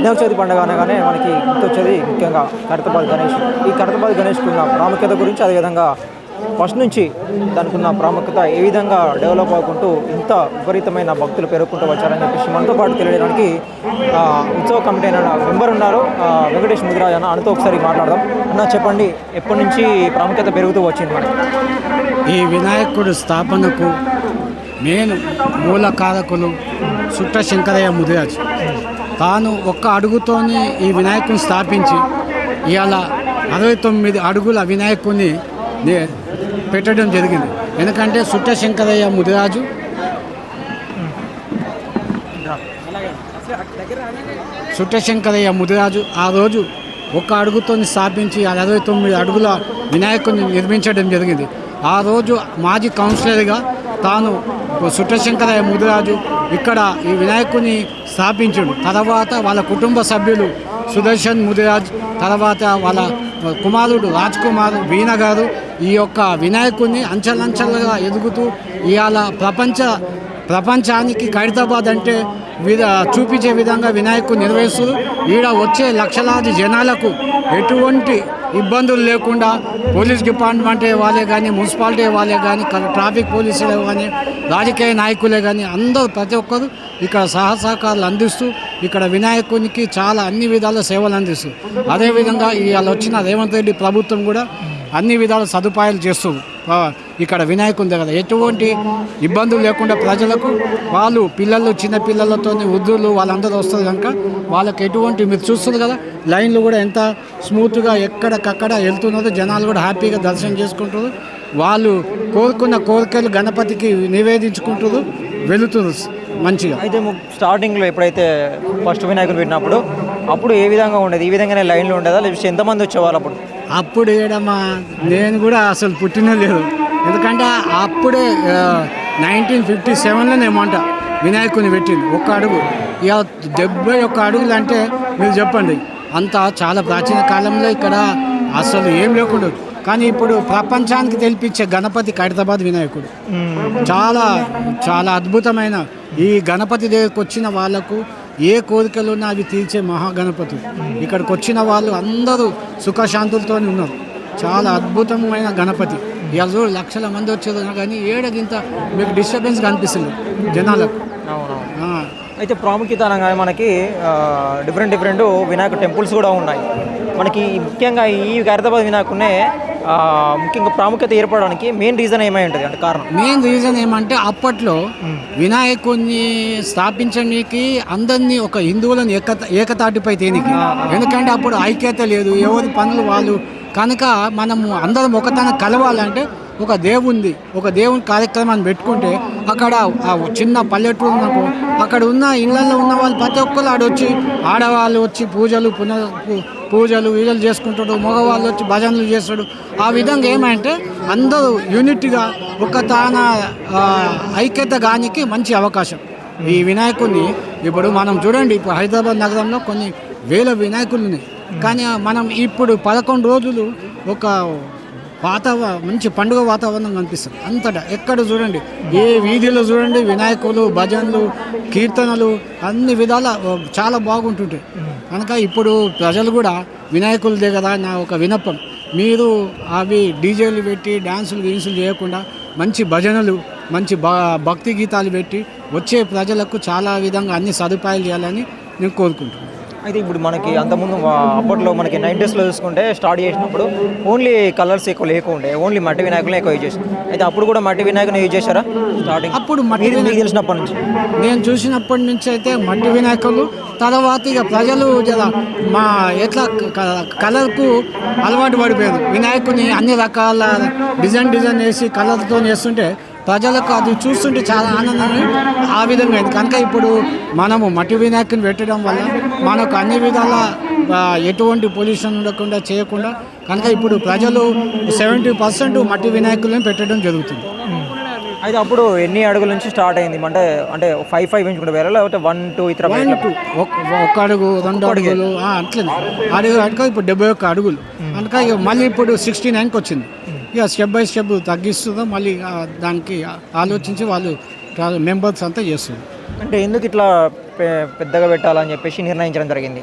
వినాయక చవితి పండుగ అనగానే మనకి గుర్తొచ్చేది ముఖ్యంగా కడతబాద్ గణేష్. ఈ కడతబాద్ గణేష్కి ఉన్న ప్రాముఖ్యత గురించి అదేవిధంగా ఫస్ట్ నుంచి దానికి ఉన్న ప్రాముఖ్యత ఏ విధంగా డెవలప్ అవ్వకుంటూ ఇంత విపరీతమైన భక్తులు పెరుగుకుంటూ వచ్చారని చెప్పేసి మనతో పాటు తెలియడానికి ఉత్సవ కమిటీ అయిన మెంబర్ ఉన్నారు వెంకటేష్ ముదిరాజ్ అన్న. అన్నతో ఒకసారి మాట్లాడదాం. అన్న చెప్పండి ఎప్పటి నుంచి ప్రాముఖ్యత పెరుగుతూ వచ్చింది మనకి? ఈ వినాయకుడు స్థాపనకు మెయిన్ మూల కారకులు సుట్ట శంకరయ్య ముదిరాజ్. తాను ఒక్క అడుగుతోనే ఈ వినాయకుని స్థాపించి ఇవాళ అరవై తొమ్మిది అడుగుల వినాయకుని పెట్టడం జరిగింది. ఎందుకంటే సుట్ట శంకరయ్య ముదిరాజు. సుట్టశంకరయ్య ముదిరాజు ఆ రోజు ఒక్క అడుగుతో స్థాపించి ఆ అరవై తొమ్మిది అడుగుల వినాయకుని నిర్మించడం జరిగింది. ఆ రోజు మాజీ కౌన్సిలర్గా తాను సుట్టశంకరయ్య ముదిరాజు ఇక్కడ ఈ వినాయకుని స్థాపించాడు. తర్వాత వాళ్ళ కుటుంబ సభ్యులు సుదర్శన్ ముదిరాజ్ తర్వాత వాళ్ళ కుమారుడు రాజ్ కుమార్ వీణ గారు ఈ యొక్క వినాయకుడిని అంచెలంచెలుగా ఎదుగుతూ ఇవాళ ప్రపంచ ప్రపంచానికి ఖైరతాబాద్ అంటే విధ చూపించే విధంగా వినాయకు నిర్వహిస్తూ ఈడ వచ్చే లక్షలాది జనాలకు ఎటువంటి ఇబ్బందులు లేకుండా పోలీస్ డిపార్ట్మెంట్ వాళ్ళే కానీ మున్సిపాలిటీ వాళ్ళే కానీ క- ట్రాఫిక్ పోలీసులే కానీ రాజకీయ నాయకులే కానీ అందరూ ప్రతి ఒక్కరు ఇక్కడ సహసహకారాలు అందిస్తూ ఇక్కడ వినాయకునికి చాలా అన్ని విధాల సేవలు అందిస్తూ. అదేవిధంగా ఇవాళ వచ్చిన రేవంత్ రెడ్డి ప్రభుత్వం కూడా అన్ని విధాల సదుపాయాలు చేస్తుంది ఇక్కడ వినాయకుని దగ్గర. ఎటువంటి ఇబ్బందులు లేకుండా ప్రజలకు వాళ్ళు పిల్లలు చిన్న పిల్లలతో వృద్ధులు వాళ్ళందరూ వస్తారు కనుక వాళ్ళకి ఎటువంటి మీరు చూస్తుంది కదా లైన్లు కూడా ఎంత స్మూత్గా ఎక్కడికక్కడ వెళ్తున్నదో జనాలు కూడా హ్యాపీగా దర్శనం చేసుకుంటారు. వాళ్ళు కోరుకున్న కోరికలు గణపతికి నివేదించుకుంటారు వెళుతున్నారు మంచిగా. అయితే స్టార్టింగ్లో ఎప్పుడైతే ఫస్ట్ వినాయకుడు పెట్టినప్పుడు అప్పుడు ఏ విధంగా ఉండేది? ఈ విధంగానే లైన్లో ఉండేదా? లేకపోతే ఎంతమంది వచ్చేవాళ్ళు అప్పుడు? అప్పుడు ఏడమ్మా నేను కూడా అసలు పుట్టిన లేదు. ఎందుకంటే అప్పుడే నైన్టీన్ ఫిఫ్టీ సెవెన్లోనే ఏమంట వినాయకుని పెట్టింది ఒక్క అడుగు. ఇక డెబ్బై ఒక్క అడుగులు అంటే మీరు చెప్పండి అంత చాలా ప్రాచీన కాలంలో ఇక్కడ అసలు ఏం లేకుండా కానీ ఇప్పుడు ప్రపంచానికి తెలిపించే గణపతి ఖైరతాబాద్ వినాయకుడు. చాలా చాలా అద్భుతమైన ఈ గణపతి దగ్గరకు వచ్చిన వాళ్ళకు ఏ కోరికలు ఉన్నా అవి తీర్చే మహాగణపతి. ఇక్కడికి వచ్చిన వాళ్ళు అందరూ సుఖశాంతులతో ఉన్నారు. చాలా అద్భుతమైన గణపతి. ఇవాళ చూడు లక్షల మంది వచ్చేది కానీ ఏడగింత మీకు డిస్టర్బెన్స్ కనిపిస్తుంది జనాలకు. అయితే ప్రాముఖ్యత అనగా మనకి డిఫరెంట్ డిఫరెంట్ వినాయక టెంపుల్స్ కూడా ఉన్నాయి. మనకి ముఖ్యంగా ఈ ఖైరతాబాద్ వినాయకునే ముఖ్యంగా ప్రాముఖ్యత ఏర్పడడానికి మెయిన్ రీజన్ ఏమై ఉంటుంది? అంటే కారణం? మెయిన్ రీజన్ ఏమంటే అప్పట్లో వినాయకుడిని స్థాపించడానికి అందరినీ ఒక హిందువులను ఏక ఏకతాటిపై తేనికి. ఎందుకంటే అప్పుడు ఐక్యత లేదు ఎవరి పనులు వాళ్ళు. కనుక మనము అందరం ఒకతన కలవాలంటే ఒక దేవుంది ఒక దేవుని కార్యక్రమాన్ని పెట్టుకుంటే అక్కడ ఆ చిన్న పల్లెటూరు ఉన్నప్పుడు అక్కడ ఉన్న ఇళ్ళల్లో ఉన్న వాళ్ళు ప్రతి ఒక్కరు ఆడొచ్చి ఆడవాళ్ళు వచ్చి పూజలు పునః పూజలు వీజలు చేసుకుంటాడు మగవాళ్ళు వచ్చి భజనలు చేస్తాడు. ఆ విధంగా ఏమంటే అందరూ యూనిట్గా ఒక తాన ఐక్యత గానికి మంచి అవకాశం. ఈ వినాయకుడిని ఇప్పుడు మనం చూడండి ఇప్పుడు హైదరాబాద్ నగరంలో కొన్ని వేల వినాయకులు ఉన్నాయి. కానీ మనం ఇప్పుడు పదకొండు రోజులు ఒక వాతావరణ మంచి పండుగ వాతావరణం కనిపిస్తుంది. అంతటా ఎక్కడ చూడండి ఏ వీధిలో చూడండి వినాయకులు భజనలు కీర్తనలు అన్ని విధాల చాలా బాగుంటుంటాయి కనుక ఇప్పుడు ప్రజలు కూడా వినాయకుల దగ్గర నా ఒక వినపం. మీరు అవి డీజేలు పెట్టి డ్యాన్సులు గీన్సులు చేయకుండా మంచి భజనలు మంచి భ భక్తి గీతాలు పెట్టి వచ్చే ప్రజలకు చాలా విధంగా అన్ని సదుపాయాలు చేయాలని నేను కోరుకుంటున్నాను. అయితే ఇప్పుడు మనకి అంతకుముందు అప్పట్లో మనకి నైంటీస్లో చూసుకుంటే స్టార్ట్ చేసినప్పుడు ఓన్లీ కలర్స్ ఎక్కువ లేకుండే ఓన్లీ మట్టి వినాయకులు ఎక్కువ యూజ్ చేసారు అయితే అప్పుడు కూడా మట్టి వినాయకుని యూజ్ చేశారా? స్టార్టింగ్ అప్పుడు మట్టి మీకు వినాయకులు- తెలిసినప్పటి నుంచి? నేను చూసినప్పటి నుంచి అయితే మట్టి వినాయకులు తర్వాత ఇక ప్రజలు మా ఎట్లా క- కలర్కు అలవాటు పడిపోయారు. వినాయకుని అన్ని రకాల డిజైన్ డిజైన్ వేసి కలర్తో వేస్తుంటే ప్రజలకు అది చూస్తుంటే చాలా ఆనందంగా ఆ విధంగా అయింది. కనుక ఇప్పుడు మనము మట్టి వినాయకుని పెట్టడం వల్ల మనకు అన్ని విధాల ఎటువంటి పొల్యూషన్ ఉండకుండా చేయకుండా కనుక ఇప్పుడు ప్రజలు సెవెంటీ పర్సెంట్ మట్టి వినాయకులను పెట్టడం జరుగుతుంది. అయితే అప్పుడు ఎన్ని అడుగుల నుంచి స్టార్ట్ అయింది? అంటే అంటే ఫైవ్ ఫైవ్ ఇంచుకుంటే వేరే లేకపోతే వన్ టూ ఇతర వన్ టూ ఒక- అడుగు రెండు అడుగులు అట్లనే. అడుగు అడుగు ఇప్పుడు డెబ్బై ఒక్క అడుగులు. కనుక మళ్ళీ ఇప్పుడు సిక్స్టీ నైన్కి వచ్చింది. ఇక స్టెప్ బై స్టెప్ తగ్గిస్తుందో మళ్ళీ దానికి ఆలోచించి వాళ్ళు మెంబర్స్ అంతా చేస్తుంది అంటే ఎందుకు ఇట్లా పెద్దగా పెట్టాలని చెప్పేసి నిర్ణయించడం జరిగింది?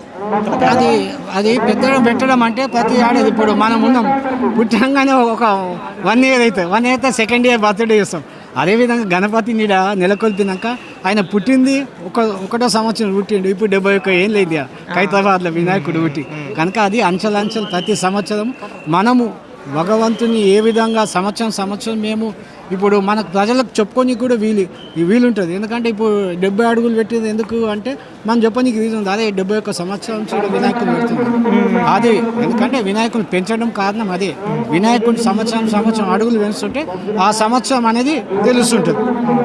అది అది పెద్దగా పెట్టడం అంటే ప్రతి ఏడాది ఇప్పుడు మనం ఉన్నాం. పుట్టంగానే ఒక వన్ ఇయర్ అయితే వన్ ఇయర్ అయితే సెకండ్ ఇయర్ బర్త్డే చేస్తాం. అదేవిధంగా గణపతి నీడ నెలకొల్పినాక ఆయన పుట్టింది ఒక ఒకటో సంవత్సరం పుట్టిండు. ఇప్పుడు డెబ్బై ఒక్క ఏం లేదు హైదరాబాద్లో వినాయకుడు పుట్టి. కనుక అది అంచెలంచెలు ప్రతి సంవత్సరం మనము భగవంతుని ఏ విధంగా సంవత్సరం సంవత్సరం మేము ఇప్పుడు మన ప్రజలకు చెప్పుకొని కూడా వీలు ఈ వీలుంటుంది. ఎందుకంటే ఇప్పుడు డెబ్బై అడుగులు పెట్టేది ఎందుకు అంటే మనం చెప్పడానికి రీజన్ ఉంది. అదే డెబ్బై ఒక్క సంవత్సరం చూడ వినాయకుడు పెడుతుంది. అది ఎందుకంటే వినాయకుని పెంచడం కారణం అదే. వినాయకుడు సంవత్సరం సంవత్సరం అడుగులు పెంచుతుంటే ఆ సంవత్సరం అనేది తెలుస్తుంటుంది.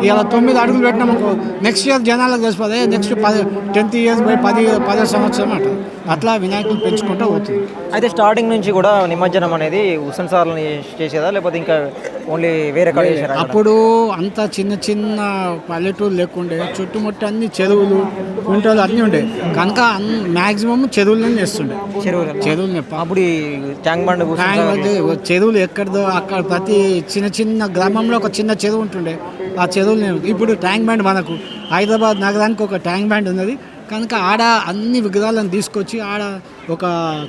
ఇలా తొమ్మిది అడుగులు పెట్టినామనుకో నెక్స్ట్ ఇయర్ జనాలకు తెలిసిపోతే నెక్స్ట్ పది టెన్త్ ఇయర్స్ పది పదో సంవత్సరం అంటారు. అట్లా వినాయకుడు పెంచుకుంటూ పోతుంది. అయితే స్టార్టింగ్ నుంచి కూడా నిమజ్జనం అనేది హుస్సేన్ చేసేదా? లేకపోతే ఇంకా ఓన్లీ వేరే కాడ చేశారా? అక్కడ? అప్పుడు అంత చిన్న చిన్న పల్లెటూరు లేకుండే చుట్టుముట్టు అన్ని చెరువులు కుంటలు అన్నీ ఉండే. కనుక మ్యాక్సిమం చెరువులనే చేస్తుండే. చెరువులు చెరువులు అప్పుడు ట్యాంక్ బండ్ చెరువులు ఎక్కడిదో అక్కడ ప్రతి చిన్న చిన్న గ్రామంలో ఒక చిన్న చెరువు ఉంటుండే. ఆ చెరువులు ఇప్పుడు ట్యాంక్ బ్యాండ్ మనకు హైదరాబాద్ నగరానికి ఒక ట్యాంక్ బ్యాండ్ ఉన్నది. కనుక ఆడ అన్ని విగ్రహాలను తీసుకొచ్చి ఆడ ఒక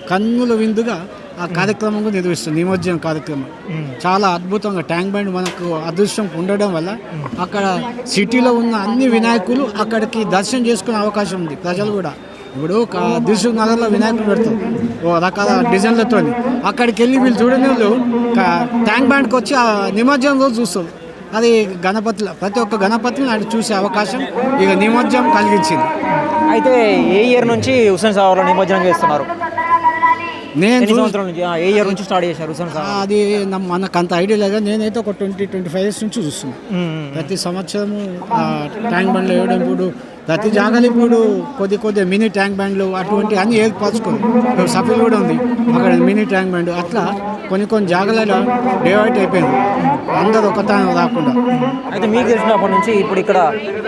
కన్నుల విందుగా ఆ కార్యక్రమం కూడా నిర్వహిస్తుంది నిమజ్జనం కార్యక్రమం. చాలా అద్భుతంగా ట్యాంక్ బ్యాండ్ మనకు అదృష్టం ఉండడం వల్ల అక్కడ సిటీలో ఉన్న అన్ని వినాయకులు అక్కడికి దర్శనం చేసుకునే అవకాశం ఉంది ప్రజలు కూడా. ఇప్పుడు ఒక దిల్సుఖ్ నగర్లో వినాయకుడు పెడతారు ఓ రకాల డిజైన్లతో అక్కడికి వెళ్ళి వీళ్ళు చూడని వాళ్ళు ట్యాంక్ బ్యాండ్కి వచ్చి ఆ నిమజ్జనం రోజు చూస్తారు. అది గణపతుల ప్రతి ఒక్క గణపతిని అది చూసే అవకాశం ఇక నిమజ్జనం కలిగించింది. అయితే ఏ ఇయర్ నుంచి హుస్సేన్ సాగర్లో నిమజ్జనం చేస్తున్నారు? నేను నుంచి? ఏ ఇయర్ నుంచి స్టార్ట్ చేశారు హుస్సేన్ సాగర్ అది మనకు అంత ఐడియా లేదు? నేనైతే ఒక ట్వంటీ ట్వంటీ ఫైవ్ ఇయర్స్ నుంచి చూస్తున్నాను. ప్రతి సంవత్సరము ఆ ట్యాంక్ బండ్లు వేయడం ఇప్పుడు ప్రతి జాగాలు ఇప్పుడు కొద్ది కొద్ది మినీ ట్యాంక్ బ్యాండ్లు అటువంటి అన్ని ఏర్పరచుకుంది సఫీల్ కూడా ఉంది. అక్కడ మినీ ట్యాంక్ బ్యాండ్ అట్లా కొన్ని కొన్ని జాగాలలో డివైడ్ అయిపోయింది. అందరూ ఒక తాను రాకుండా. అయితే మీకు తెలిసినప్పటి నుంచి ఇప్పుడు ఇక్కడ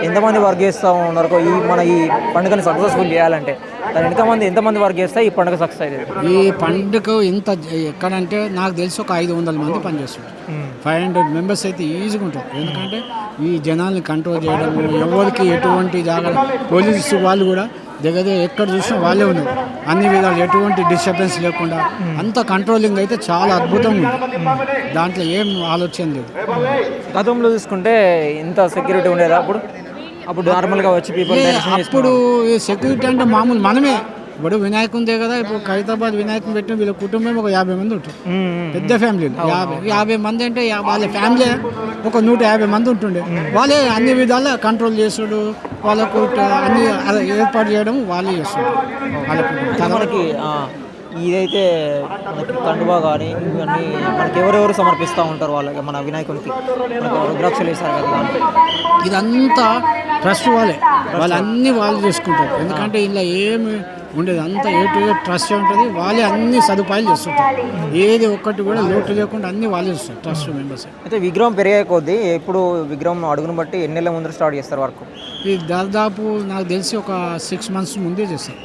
ఎంతమంది వర్క్ చేస్తూ ఉన్నారు? ఈ మన ఈ పండుగని సక్సెస్ఫుల్ చేయాలంటే దాని వెనక మంది ఎంతమంది వర్క్ చేస్తే ఈ పండుగ సక్సెస్ అయ్యేది? ఈ పండుగ ఇంత ఎక్కడంటే నాకు తెలిసి ఒక ఐదు వందల మంది పనిచేస్తారు ఫైవ్ హండ్రెడ్ మెంబర్స్ అయితే ఈజీగా ఉంటారు. ఎందుకంటే ఈ జనాల్ని కంట్రోల్ చేయడం ఎవరికి ఎటువంటి జాగా పోలీసు వాళ్ళు కూడా దగ్గర ఎక్కడ చూసినా వాళ్ళే ఉన్నారు. అన్ని విధాలు ఎటువంటి డిస్టర్బెన్స్ లేకుండా. అంత కంట్రోలింగ్ అయితే చాలా అద్భుతంగా ఉంది. దాంట్లో ఏం ఆలోచన లేదు. గతంలో చూసుకుంటే ఇంత సెక్యూరిటీ ఉండేదా. అప్పుడు అప్పుడు నార్మల్గా వచ్చి పీపుల్ అప్పుడు సెక్యూరిటీ అంటే మామూలు మనమే. ఇప్పుడు వినాయకుందే కదా ఇప్పుడు ఖైరతాబాద్ వినాయకుని పెట్టిన వీళ్ళ కుటుంబం ఒక యాభై మంది ఉంటారు. పెద్ద ఫ్యామిలీ యాభై యాభై మంది అంటే వాళ్ళ ఫ్యామిలీ ఒక నూట యాభై మంది ఉంటుండే. వాళ్ళే అన్ని విధాలా కంట్రోల్ చేసుడు వాళ్ళకు అన్ని ఏర్పాటు చేయడం వాళ్ళే చేస్తుంటారు. వాళ్ళకు ఇదైతే మనకి కండువా కానీ ఇవన్నీ మనకి ఎవరెవరు సమర్పిస్తూ ఉంటారు వాళ్ళకి మన వినాయకునికి? మనకు రుద్రాక్షలు వేస్తారు కదా. ఇదంతా ట్రస్ట్ వాళ్ళే. వాళ్ళు అన్ని వాళ్ళు. చేసుకుంటారు. ఎందుకంటే ఇలా ఏమి ఉండేది. అంతా ఏ టు ట్రస్ట్ ఉంటుంది. వాళ్ళే అన్ని సదుపాయాలు చేస్తుంటారు. ఏది ఒక్కటి కూడా లోటు లేకుండా అన్ని వాళ్ళే చేస్తారు ట్రస్ట్ మెంబర్స్ అయితే విగ్రహం పెరిగే కొద్దీ ఎప్పుడు విగ్రహం అడుగును బట్టి ఎన్ని నెలల ముందు స్టార్ట్ చేస్తారు వర్క్? ఇది దాదాపు నాకు తెలిసి ఒక సిక్స్ మంత్స్ ముందే చేస్తారు.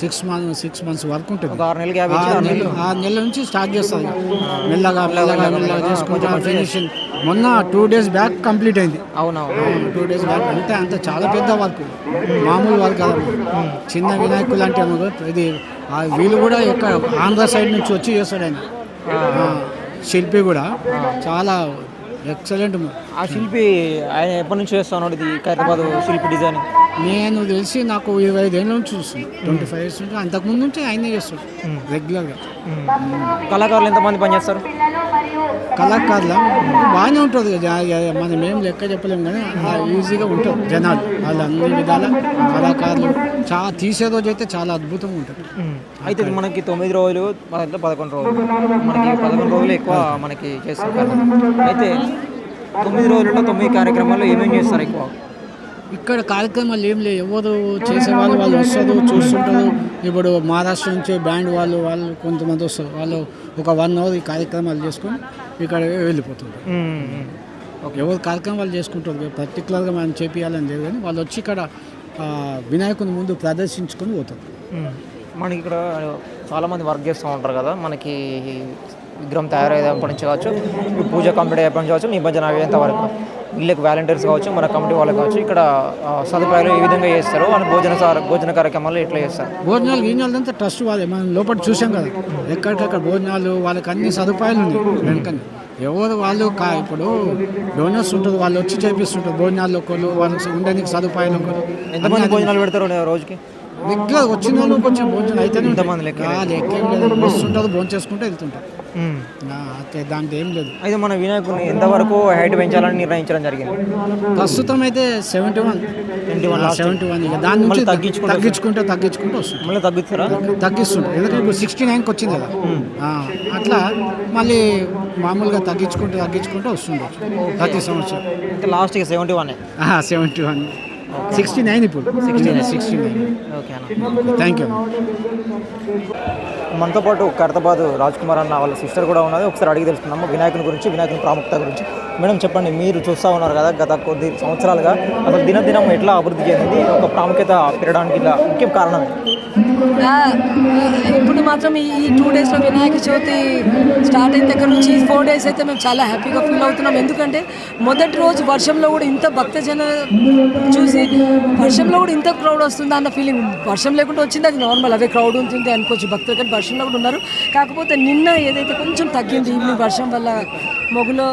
సిక్స్ మంత్ సిక్స్ మంత్స్ వరకు ఉంటుంది. ఆరు నెలల ఆరు నెలలు. నుంచి స్టార్ట్ చేస్తారు మెల్లగా మెల్లగా మెల్లగా చేసుకుంటా ఫినిషింగ్ మొన్న టూ డేస్ బ్యాక్ కంప్లీట్ అయింది. అవునవును. టూ డేస్ బ్యాక్ అంటే అంత చాలా పెద్ద వర్క్ మామూలు వర్క్ కాదు. చిన్న వినాయకులు అంటే. ఇది ఆ వీళ్ళు కూడా ఎక్కడ ఆంధ్ర సైడ్ నుంచి వచ్చి చేస్తాడు ఆయన. శిల్పి కూడా. చాలా ఎక్సలెంట్ ఆ శిల్పి ఆయన ఎప్పటి నుంచి చేస్తున్నాడు ఇది ఖైరతాబాద్ శిల్పి డిజైన్? నేను తెలిసి నాకు ఇరవై ఐదు ఏళ్ళ నుంచి చూస్తున్నాను ట్వంటీ ఫైవ్ ఇయర్స్ నుంచి. అంతకుముందు నుంచి ఆయనే చేస్తాడు. రెగ్యులర్గా కళాకారులు ఎంతమంది పనిచేస్తారు? కళాకారుల బాగానే ఉంటుంది. మనం ఏం లెక్క చెప్పలేం కానీ ఈజీగా ఉంటుంది జనాలు. వాళ్ళు అన్ని విధాల కళాకారులు చా తీసే రోజు అయితే చాలా అద్భుతంగా ఉంటుంది. అయితే మనకి తొమ్మిది రోజులు పద- పదకొండు రోజులు. మనకి పదకొండు రోజులు ఎక్కువ మనకి చేస్తారు అయితే తొమ్మిది రోజులలో తొమ్మిది కార్యక్రమాలు ఏమేమి చేస్తారు ఎక్కువ? ఇక్కడ కార్యక్రమాలు ఏం లేవు. ఎవరు చేసే వాళ్ళు వాళ్ళు వస్తారు చూస్తుంటారు. ఇప్పుడు మహారాష్ట్ర నుంచి బ్యాండ్ వాళ్ళు వాళ్ళు కొంతమంది వస్తారు. వాళ్ళు ఒక వన్ అవర్ ఈ కార్యక్రమాలు చేసుకొని ఇక్కడ వెళ్ళిపోతుంటారు. ఎవరు కార్యక్రమాలు చేసుకుంటారు పర్టికులర్గా మనం చేపియాలని లేదు కానీ వాళ్ళు వచ్చి ఇక్కడ వినాయకుని ముందు ప్రదర్శించుకొని పోతారు. మనకి ఇక్కడ చాలా మంది వర్క్ చేస్తూ ఉంటారు కదా మనకి విగ్రహం తయారయ్యేటప్పటి నుంచి కావచ్చు పూజ కంప్లీట్ అయ్యేప్పటి నుంచి కావచ్చు నిమజ్జనం అయ్యేంత వరకు. వీళ్ళకి వాలంటీర్స్ కావచ్చు మన కమిటీ వాళ్ళకి కావచ్చు ఇక్కడ సదుపాయాలు ఏ విధంగా చేస్తారు. అని భోజన సార- భోజన కార్యక్రమాలు ఎట్లా చేస్తారు. భోజనాలు గీజనాలు అంతా ట్రస్ట్ వాళ్ళే. మనం లోపల చూసాం కదా ఎక్కడికక్కడ భోజనాలు వాళ్ళకి అన్ని సదుపాయాలు ఉన్నాయి వెనకనే. ఎవరు వాళ్ళు కా ఇప్పుడు డోనర్స్ ఉంటుంది వాళ్ళు వచ్చి చేపిస్తుంటారు. భోజనాలు ఒకరు వాళ్ళకి ఉండడానికి సదుపాయాలు ఒకరు ఎంతమంది భోజనాలు పెడతారు రోజుకి? రెగ్యులర్ వచ్చిన వాళ్ళకి వచ్చే భోజనం అయితే ఎంతమంది లెక్క? లెక్క ఏం లేదు. బస్సు ఉంటుంది భోజనం చేసుకుంటూ వెళ్తుంటారు దాంట్లో ఏం లేదు. అయితే మన వినాయకుడిని ఎంతవరకు హైట్ పెంచాలని నిర్ణయించడం జరిగింది? ప్రస్తుతం అయితే seventy one twenty one seventy one ఇక దాని నుంచి తగ్గించుకుంటూ తగ్గించుకుంటే తగ్గించుకుంటూ వస్తుంది. మళ్ళీ తగ్గిస్తారా? తగ్గిస్తుంది ఎందుకంటే ఇప్పుడు సిక్స్టీ నైన్కి వచ్చింది కదా. ఆ, అట్లా మళ్ళీ మామూలుగా తగ్గించుకుంటూ తగ్గించుకుంటూ వస్తుంది ప్రతి సంవత్సరం. ఇంకా లాస్ట్కి seventy one seventy one sixty nine ఇప్పుడు sixty nine sixty nine okay అన్న. థ్యాంక్ యూ మనతో పాటు కడతబాద్ రాజ్ కుమార్ అన్న వాళ్ళ సిస్టర్ కూడా ఉన్నది. ఒకసారి అడిగి తెలుసుకుందాము వినాయకుని గురించి వినాయకుని ప్రాముఖ్యత గురించి. మేడం చెప్పండి మీరు చూస్తూ ఉన్నారు కదా గత కొద్ది సంవత్సరాలుగా. అసలు దినదినం ఎట్లా అభివృద్ధి చెందింది? ఒక ప్రాముఖ్యత పెరగడానికి ఇలా ముఖ్య కారణం ఏంటి? ఆ, ఇప్పుడు మాత్రం ఈ టూ డేస్లో వినాయక చవితి స్టార్ట్ అయిన దగ్గర నుంచి ఈ ఫోర్ డేస్ అయితే మేము చాలా హ్యాపీగా ఫీల్ అవుతున్నాం. ఎందుకంటే మొదటి రోజు వర్షంలో కూడా ఇంత భక్తజన చూసి వర్షంలో కూడా ఇంత క్రౌడ్ వస్తుందా అన్న ఫీలింగ్ వర్షం లేకుండా వచ్చింది అది నార్మల్ అవే క్రౌడ్ ఉంటుంది అనుకోవచ్చు. భక్తులు కానీ వర్షంలో కూడా ఉన్నారు. కాకపోతే నిన్న ఏదైతే కొంచెం తగ్గింది ఈవినింగ్ వర్షం వల్ల మొగులో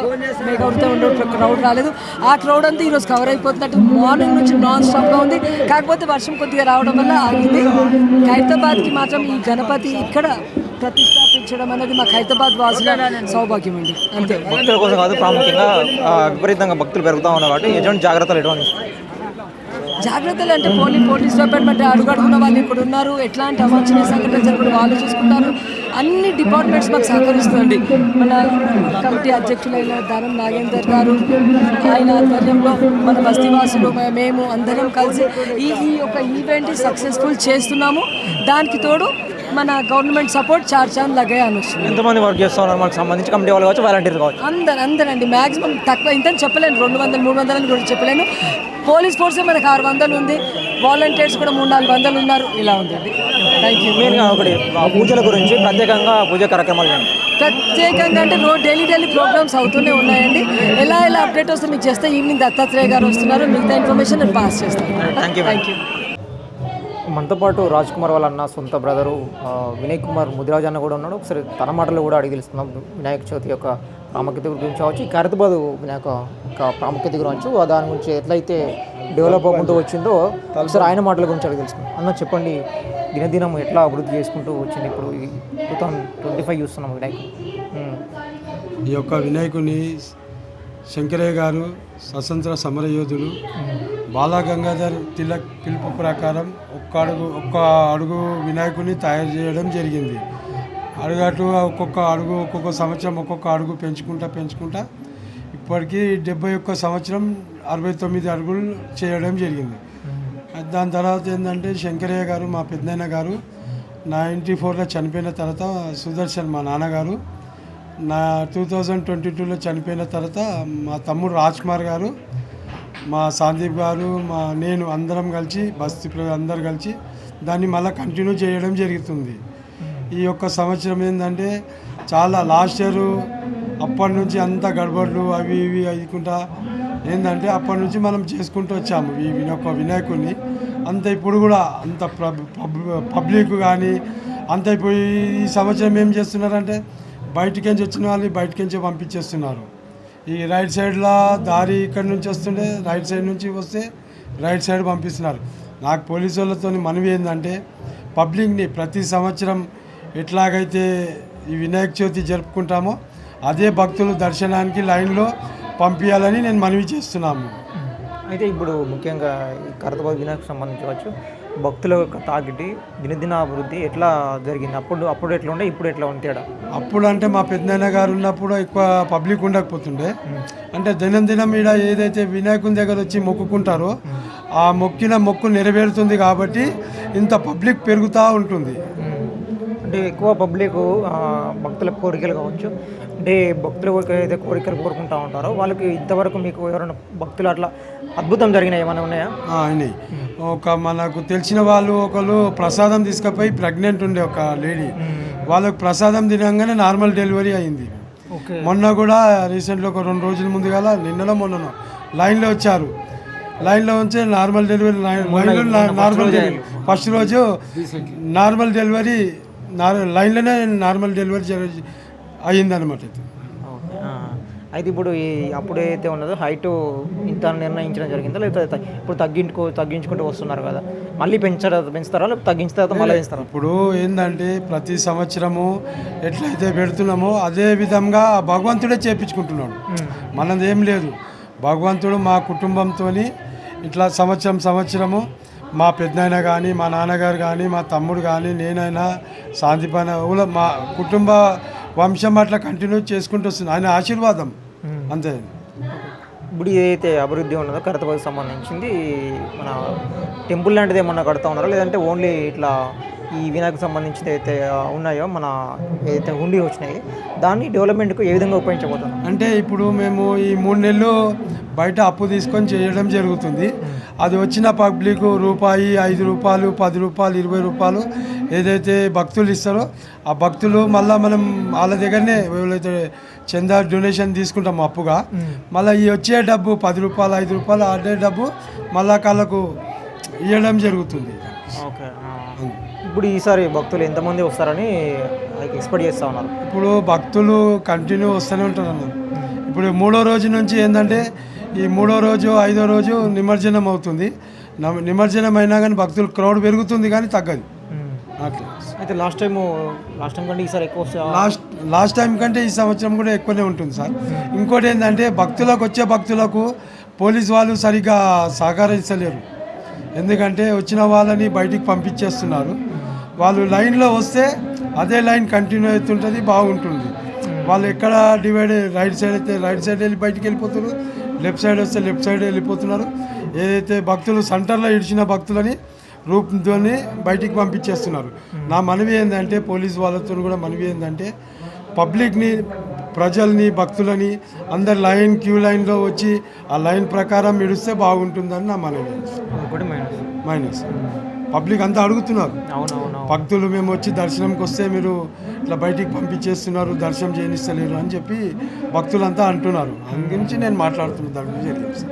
మేకవుతూ ఉండే క్రౌడ్ రాలేదు. ఆ క్రౌడ్ అంతా ఈరోజు కవర్ అయిపోతున్నట్టు మార్నింగ్ నుంచి నాన్ స్టాప్గా ఉంది. కాకపోతే వర్షం కొద్దిగా రావడం వల్ల ఆగింది. ఖైరతాబాద్కి మాత్రం ఈ గణపతి ఇక్కడ ప్రతిష్టాపించడం అనేది మా ఖైరతాబాద్ వాసుల సౌభాగ్యం అండి. అంతే. భక్తుల కోసం కాదు ప్రాముఖ్యంగా విపరీతంగా భక్తులు పెరుగుతూ ఉన్నారు కాబట్టి ఎటువంటి జాగ్రత్తలు ఎటువంటి జాగ్రత్తలు అంటే పోలీ పోలీస్ డిపార్ట్మెంట్ అడుగడుగున్న వాళ్ళు ఇక్కడ ఉన్నారు ఎట్లాంటి అవాంఛనీయ సంఘటన జరగడం వాళ్ళు చూసుకుంటారు. అన్ని డిపార్ట్మెంట్స్ మాకు సహకరిస్తుంది మన కమిటీ అధ్యక్షులైన దానం నాగేందర్ గారు ఆయన ఆధ్వర్యంలో మన బస్తీవాసులు మేము అందరం కలిసి ఈ ఈ యొక్క ఈవెంట్ సక్సెస్ఫుల్ చేస్తున్నాము. దానికి తోడు మన గవర్నమెంట్ సపోర్ట్ చార్ చాంద్ లగే అని వస్తుంది ఎంతమంది వర్క్ చేస్తూ ఉన్నారు మనకు సంబంధించి కమిటీ వాళ్ళు కావచ్చు వాలంటీర్ కావచ్చు. అందరు అందరండి. మ్యాక్సిమం తక్కువ ఇంత చెప్పలేను. రెండు వందలు మూడు వందలు అని కూడా చెప్పలేను. పోలీస్ ఫోర్సే మనకు ఆరు వందలు ఉంది. వాలంటీర్స్ కూడా మూడు నాలుగు వందలు ఉన్నారు. ఇలా ఉందండి. మెయిన్గా ఒకటి పూజల గురించి ప్రత్యేకంగా పూజ కార్యక్రమాలు ప్రత్యేకంగా అంటే రోజు డైలీ డైలీ ప్రోగ్రామ్స్ అవుతూనే ఉన్నాయండి. ఎలా ఎలా అప్డేట్ వస్తే మీకు చేస్తే ఈవినింగ్ దత్తాత్రేయ గారు వస్తున్నారు. మిగతా ఇన్ఫర్మేషన్ నేను పాస్ చేస్తాను. థ్యాంక్ యూ థ్యాంక్ యూ మనతో పాటు రాజ్ కుమార్ వాళ్ళ అన్న సొంత బ్రదరు వినయ్ కుమార్ ముదిరాజ్ అన్న కూడా ఉన్నాడు. ఒకసారి తన మాటలు కూడా అడిగి తెలుసుకుందాం. వినాయక చవితి యొక్క ప్రాముఖ్యత గురించి కావచ్చు ఈ ఖైరతాబాద్ వినాయక ప్రాముఖ్యత గురించి. దాని గురించి ఎట్లయితే డెవలప్ అవ్వకుంటూ వచ్చిందో ఒకసారి ఆయన మాటల గురించి అడిగి తెలుసుకుందాం. అన్న చెప్పండి దినదినం ఎట్లా అభివృద్ధి చేసుకుంటూ వచ్చింది ఇప్పుడు ఈ టూ థౌసండ్ ట్వంటీ ఫైవ్ చూస్తున్నాం వినాయకుడు. ఈ యొక్క వినాయకుని శంకరయ్య గారు స్వతంత్ర సమరయోధులు బాలా గంగాధర్ తిలక్ పిలుపు ప్రకారం ఒక్క అడుగు ఒక్క అడుగు వినాయకుని తయారు చేయడం జరిగింది. అడుగటు ఒక్కొక్క అడుగు ఒక్కొక్క సంవత్సరం ఒక్కొక్క అడుగు పెంచుకుంటా పెంచుకుంటా ఇప్పటికీ డెబ్బై ఒక్క సంవత్సరం అరవై తొమ్మిది అడుగులు చేయడం జరిగింది. దాని తర్వాత ఏంటంటే శంకరయ్య గారు మా పెద్దనాన్న గారు నైంటీ ఫోర్లో చనిపోయిన తర్వాత సుదర్శన్ మా నాన్నగారు నా టూ థౌజండ్ ట్వంటీ టూలో చనిపోయిన తర్వాత మా తమ్ముడు రాజ్ కుమార్ గారు మా సందీప్ గారు మా నేను అందరం కలిసి బస్తీ అందరు కలిసి దాన్ని మళ్ళీ కంటిన్యూ చేయడం జరుగుతుంది. ఈ యొక్క సంవత్సరం ఏంటంటే చాలా లాస్ట్ ఇయర్ అప్పటి నుంచి అంత గడబడులు అవి ఇవి అయ్యకుండా ఏంటంటే అప్పటి నుంచి మనం చేసుకుంటూ వచ్చాము ఈ వినొక వినాయకుడిని అంత ఇప్పుడు కూడా అంత పబ్- పబ్- పబ్లిక్ కానీ అంత ఇప్పుడు ఈ సంవత్సరం ఏం చేస్తున్నారంటే బయటికించి వచ్చిన వాళ్ళని బయటికించి పంపించేస్తున్నారు. ఈ రైట్ సైడ్లో దారి ఇక్కడ నుంచి వస్తుండే రైట్ సైడ్ నుంచి వస్తే రైట్ సైడ్ పంపిస్తున్నారు. నాకు పోలీసు వాళ్ళతో మనవి ఏంటంటే పబ్లిక్ని ప్రతి సంవత్సరం ఎట్లాగైతే ఈ వినాయక చవితి జరుపుకుంటామో అదే భక్తులు దర్శనానికి లైన్లో పంపించాలని నేను మనవి చేస్తున్నాము. అయితే ఇప్పుడు ముఖ్యంగా ఈ కరతబాద్ వినాయకు సంబంధించి కావచ్చు భక్తుల యొక్క తాకిటి దినదిన అభివృద్ధి ఎట్లా జరిగింది? అప్పుడు అప్పుడు ఎట్లా ఉండే ఇప్పుడు ఎట్లా ఉంది తేడా? అప్పుడు అంటే మా పెద్దనాన్న గారు ఉన్నప్పుడు ఎక్కువ పబ్లిక్ ఉండకపోతుండే. అంటే దినం దినం ఈడ ఏదైతే వినాయకుని దగ్గర వచ్చి మొక్కుకుంటారో ఆ మొక్కిన మొక్కు నెరవేరుతుంది కాబట్టి ఇంత పబ్లిక్ పెరుగుతూ ఉంటుంది. అంటే ఎక్కువ పబ్లిక్ భక్తుల కోరికలు కావచ్చు. అంటే భక్తులు అయితే కోరికలు కోరుకుంటూ ఉంటారో వాళ్ళకి ఇంతవరకు మీకు ఎవరైనా భక్తులు అట్లా అద్భుతం జరిగినాయి ఏమైనా ఉన్నాయా? అయినాయి. ఒక మనకు తెలిసిన వాళ్ళు ఒకళ్ళు ప్రసాదం తీసుకుపోయి ప్రెగ్నెంట్ ఉండే ఒక లేడీ వాళ్ళకు ప్రసాదం తినగానే నార్మల్ డెలివరీ అయింది. మొన్న కూడా రీసెంట్లో ఒక రెండు రోజుల ముందు గల నిన్నలో మొన్ననో లైన్లో వచ్చారు. లైన్లో ఉంచి నార్మల్ డెలివరీ లైన్లో నార్మల్ డెలివరీ ఫస్ట్ రోజు నార్మల్ డెలివరీ లైన్లోనే నార్మల్ డెలివరీ అయ్యిందనమాట ఇది. ఆ. అయితే ఇప్పుడు ఈ అప్పుడు ఏదైతే ఉన్నదో హైట్ ఇంత నిర్ణయించడం జరిగిందా? లేకపోతే ఇప్పుడు తగ్గించుకో తగ్గించుకుంటూ వస్తున్నారు కదా. మళ్ళీ పెంచడం పెంచుతారా? లేకపోతే తగ్గించిన తర్వాత మళ్ళీ పెంచుతారా ఇప్పుడు ఏంటంటే ప్రతి సంవత్సరము ఎట్లయితే పెడుతున్నామో అదే విధంగా భగవంతుడే చేపించుకుంటున్నాడు. మనది ఏం లేదు. భగవంతుడు మా కుటుంబంతో ఇట్లా సంవత్సరం సంవత్సరము మా పెద్దనాయన కానీ మా నాన్నగారు కానీ మా తమ్ముడు కానీ నేనైనా శాంతిపైన మా కుటుంబ వంశం అట్లా కంటిన్యూ చేసుకుంటూ వస్తుంది ఆయన ఆశీర్వాదం. అంతే. ఇప్పుడు ఏదైతే అభివృద్ధి ఉన్నదో కరతబాకి సంబంధించింది మన టెంపుల్ లాంటిది ఏమన్నా కడతా ఉన్నారా? లేదంటే ఓన్లీ ఇట్లా ఈ వినాయకు సంబంధించింది అయితే ఉన్నాయో మన ఏదైతే హుండీ వచ్చినాయి దాన్ని డెవలప్మెంట్కు ఏ విధంగా ఉపయోగించబోతున్నాం? అంటే ఇప్పుడు మేము ఈ మూడు నెలలు బయట అప్పు తీసుకొని చేయడం జరుగుతుంది. అది వచ్చిన పబ్లిక్ రూపాయి ఐదు రూపాయలు పది రూపాయలు ఇరవై రూపాయలు ఏదైతే భక్తులు ఇస్తారో ఆ భక్తులు మళ్ళీ మనం వాళ్ళ దగ్గరనే ఎవరైతే చందా డొనేషన్ తీసుకుంటాం అప్పుగా మళ్ళీ ఈ వచ్చే డబ్బు పది రూపాయలు ఐదు రూపాయలు అదే డబ్బు మళ్ళా కాళ్ళకు ఇవ్వడం జరుగుతుంది. ఓకే. ఇప్పుడు ఈసారి భక్తులు ఎంతమంది వస్తారని ఎక్స్పెక్ట్ చేస్తూ ఉన్నారు. ఇప్పుడు భక్తులు కంటిన్యూ వస్తూనే ఉంటారు అన్న. ఇప్పుడు మూడో రోజు నుంచి ఏంటంటే ఈ మూడో రోజు ఐదో రోజు నిమజ్జనం అవుతుంది. నమ- నిమజ్జనం అయినా కానీ భక్తులు క్రౌడ్ పెరుగుతుంది కానీ తగ్గదు. అట్లా. అయితే లాస్ట్ టైం లాస్ట్ టైం కంటే ఈసారి ఎక్కువ లాస్ట్ లాస్ట్ టైం కంటే ఈ సంవత్సరం కూడా ఎక్కువనే ఉంటుంది సార్. ఇంకోటి ఏంటంటే భక్తులకు వచ్చే భక్తులకు పోలీస్ వాళ్ళు సరిగ్గా సహకరించలేరు. ఎందుకంటే వచ్చిన వాళ్ళని బయటికి పంపించేస్తున్నారు. వాళ్ళు లైన్లో వస్తే అదే లైన్ కంటిన్యూ అవుతుంటుంది బాగుంటుంది. వాళ్ళు ఎక్కడ డివైడ్ రైట్ సైడ్ అయితే రైట్ సైడ్ వెళ్ళి బయటికి వెళ్ళిపోతున్నారు లెఫ్ట్ సైడ్ వస్తే లెఫ్ట్ సైడ్ వెళ్ళిపోతున్నారు. ఏదైతే భక్తులు సెంటర్లో ఇడిచిన భక్తులని రూపంతోని బయటికి పంపించేస్తున్నారు. నా మనవి ఏంటంటే పోలీస్ వాళ్ళతో కూడా మనవి ఏంటంటే పబ్లిక్ని ప్రజల్ని భక్తులని అందరు లైన్ క్యూ లైన్లో వచ్చి ఆ లైన్ ప్రకారం ఇడిస్తే బాగుంటుందని నా మనవి. మైనస్ మైనస్ పబ్లిక్ అంతా అడుగుతున్నారు. భక్తులు మేము వచ్చి దర్శనంకి వస్తే మీరు ఇట్లా బయటికి పంపించేస్తున్నారు దర్శనం చేయనిస్తలేరు అని చెప్పి భక్తులంతా అంటున్నారు. అందు గురించి నేను మాట్లాడుతున్న దాని గురించి